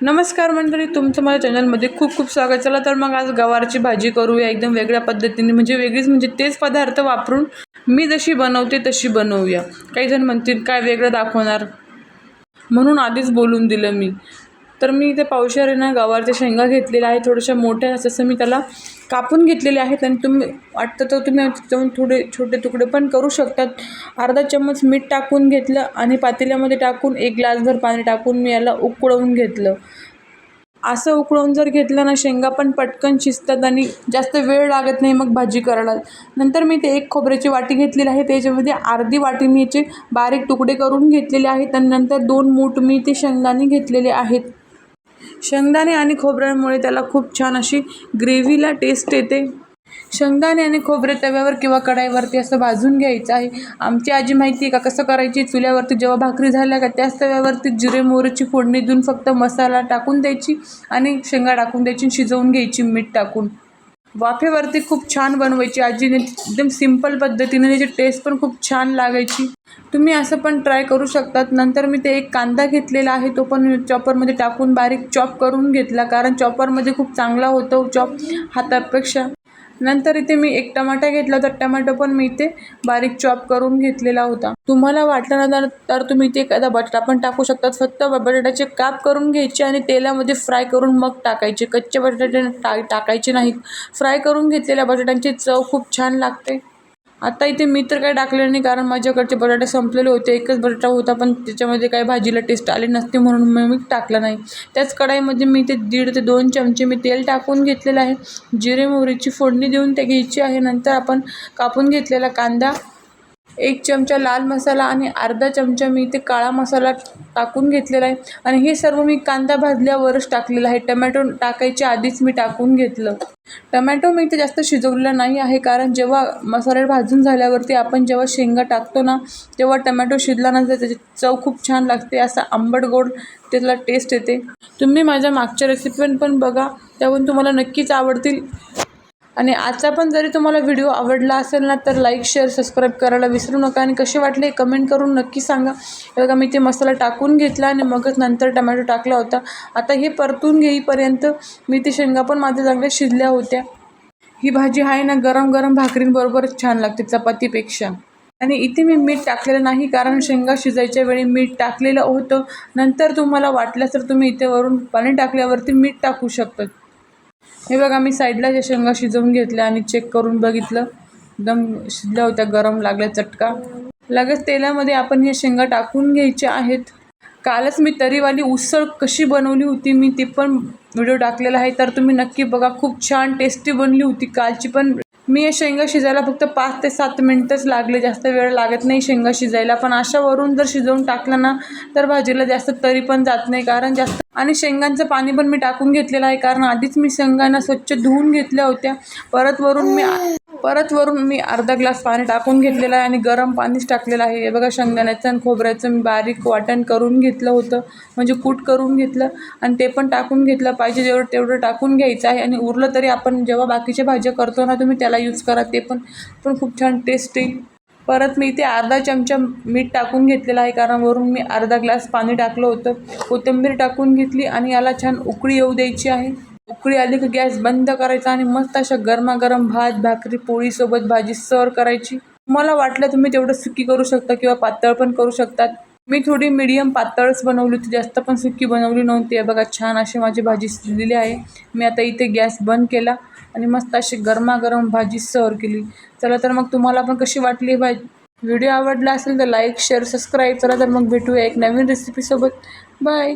नमस्कार मंडळी तुमचं माझ्या चॅनलमध्ये खूप खूप स्वागत. चला तर मग आज गवारची भाजी करूया एकदम वेगळ्या पद्धतीने. म्हणजे वेगळीच म्हणजे तेच पदार्थ वापरून मी जशी बनवते तशी बनवूया. काही जण म्हणतील काय वेगळं दाखवणार? म्हणून आधीच बोलून दिलं मी. तर मी इथे पावशेर ना गवारच्या शेंगा घेतलेल्या आहेत थोड्याशा मोठ्या असं मी त्याला कापून घेतलेले आहेत आणि तुम्ही वाटतं तर तुम्ही त्याच्याहून थोडे छोटे तुकडे पण करू शकतात. अर्धा चम्मच मीठ टाकून घेतलं आणि पातेल्यामध्ये टाकून एक ग्लासभर पाणी टाकून मी याला उकळवून घेतलं. असं उकळून जर घेतलं ना शेंगा पण पटकन शिजतात आणि जास्त वेळ लागत नाही मग भाजी करायला. नंतर मी ते एक खोबऱ्याची वाटी घेतलेली आहे त्याच्यामध्ये अर्धी वाटी मी याचे बारीक तुकडे करून घेतलेले आहेत आणि नंतर दोन मूठ मी ते शेंगदाणे घेतलेले आहेत. शेंगदाणे आणि खोबऱ्यामुळे त्याला खूप छान अशी ग्रेव्हीला टेस्ट येते. शेंगदाणे आणि खोबरे तव्यावर किंवा कढाईवरती असं भाजून घ्यायचं आहे. आमची आजी माहिती आहे का कसं करायची? चुल्यावरती जेव्हा भाकरी झाल्या का त्याच तव्यावरती जिरे मोहरीची फोडणी देऊन फक्त मसाला टाकून द्यायची आणि शेंगा टाकून द्यायची आणि शिजवून घ्यायची मीठ टाकून. वाफेवरती खूप छान बनवायची. आजीने एकदम सिंपल पद्धतीने त्याची टेस्ट पण खूप छान लागायची. तुम्ही असं पण ट्राय करू शकतात. नंतर मी ते एक कांदा घेतलेला आहे तो पण चॉपरमध्ये टाकून बारीक चॉप करून घेतला. कारण चॉपरमध्ये खूप चांगला होतो चॉप हातापेक्षा. नंतर इथे मी एक टमाटा घेतला तर टमाटो पण मी इथे बारीक चॉप करून घेतलेला होता. तुम्हाला वाटलं ना तर- तुम्ही इथे एखादा बटाटा पण टाकू शकतात फक्त बटाट्याचे काप करून घ्यायचे आणि तेलामध्ये फ्राय करून मग टाकायचे. कच्चे बटाटे टा टाकायचे नाहीत. फ्राय करून घेतलेल्या बटाट्यांची चव खूप छान लागते. आत्ता इथे मी तर काही टाकले नाही कारण माझ्याकडचे बटाटे संपलेले होते एकच बटाटा होता पण त्याच्यामध्ये काही भाजीला टेस्ट आली नसते म्हणून मग मी टाकला नाही. त्याच कढाईमध्ये मी ते दीड ते दोन चमचे मी तेल टाकून घेतलेलं आहे. जिरे मोहरीची फोडणी देऊन ते घ्यायची आहे नंतर आपण कापून घेतलेला कांदा एक चमचा लाल मसाला आणि अर्धा चमचा मी इथे काळा मसाला टाकून घेतलेला आहे. आणि हे सर्व मी कांदा भाजल्यावरच टाकलेलं आहे. टमॅटो टाकायच्या आधीच मी टाकून घेतलं. टमॅटो मी इथे जास्त शिजवलेला नाही आहे कारण जेव्हा मसाले भाजून झाल्यावरती आपण जेव्हा शेंगा टाकतो ना तेव्हा टमॅटो शिजला त्याची चव खूप छान लागते. असा आंबट गोड त्याला टेस्ट येते. तुम्ही माझ्या मागच्या रेसिपी पण बघा. त्यावरून तुम्हाला नक्कीच आवडतील. आणि आजचा पण जरी तुम्हाला व्हिडिओ आवडला असेल ना तर लाईक शेअर सबस्क्राईब करायला विसरू नका. आणि कसे वाटले कमेंट करून नक्की सांगा. बघा मी ते मसाला टाकून घेतला आणि मगच नंतर टमॅटो टाकला होता. आता हे परतून घेईपर्यंत मी ते शेंगा पण माझ्या चांगल्या शिजल्या होत्या. ही भाजी आहे ना गरम गरम भाकरींबरोबरच छान लागते चपातीपेक्षा. आणि इथे मी मीठ टाकलेलं नाही कारण शेंगा शिजायच्या वेळी मीठ टाकलेलं होतं. नंतर तुम्हाला वाटल्यास तर तुम्ही इथे वरून पाणी टाकल्यावरती मीठ टाकू शकतात. हे बघा मी साईडला ज्या शेंगा शिजवून घेतल्या आणि चेक करून बघितलं. एकदम शिजल्या होत्या गरम लागल्या चटका. लगेच तेलामध्ये आपण हे शेंगा टाकून घ्यायच्या आहेत. कालच मी तरीवाली उसळ कशी बनवली होती मी ती पण व्हिडिओ टाकलेला आहे. तर तुम्ही नक्की बघा खूप छान टेस्टी बनली होती कालची पण. मी शेंगा शिजायला फक्त पाच ते सात मिनटंच लागले. जास्त वेळ लागत नाही शेंगा शिजायला. पण अशावरून जर शिजवून टाकलं ना तर भाजीला जास्त तरी पण जात नाही. कारण जास्त आणि शेंगांचं पाणी पण मी टाकून घेतलेलं आहे. कारण आधीच मी शेंगांना स्वच्छ धुवून घेतल्या होत्या. परत वरून मी परत वरून मी अर्धा ग्लास पाणी टाकून घेतलेलं आहे आणि गरम पाणीच टाकलेलं आहे. हे बघा शेंगदाण्याचं आणि खोबऱ्याचं मी बारीक वाटण करून घेतलं होतं. म्हणजे कूट करून घेतलं आणि ते पण टाकून घेतलं पाहिजे. जेवढं तेवढं टाकून घ्यायचं आहे आणि उरलं तरी आपण जेव्हा बाकीच्या भाज्या करतो ना तुम्ही त्याला यूज करा. ते पण पण खूप छान टेस्ट येईल परत मी इथे अर्धा चमचा मीठ टाकून घेतलेलं आहे कारण वरून मी अर्धा ग्लास पाणी टाकलं होतं. कोथिंबीर टाकून घेतली आणि याला छान उकळी येऊ द्यायची आहे. उकळी आली की गॅस बंद करायचा आणि मस्त अशा गरमागरम भात भाकरी पोळीसोबत भाजी सर्व करायची. मला वाटलं तुम्ही तेवढं सुकी करू शकता किंवा पातळ पण करू शकतात. मी थोडी मिडियम पातळच बनवली होती जास्त पण सुकी बनवली नव्हती. आहे बघा छान अशी माझी भाजी शिजलेली आहे. मी आता इथे गॅस बंद केला आणि मस्त अशी गरमागरम भाजी सर्व केली. चला तर मग तुम्हाला पण कशी वाटली भाजी? व्हिडिओ आवडला असेल तर लाईक शेअर सबस्क्राईब चला तर मग भेटूया एक नवीन रेसिपीसोबत बाय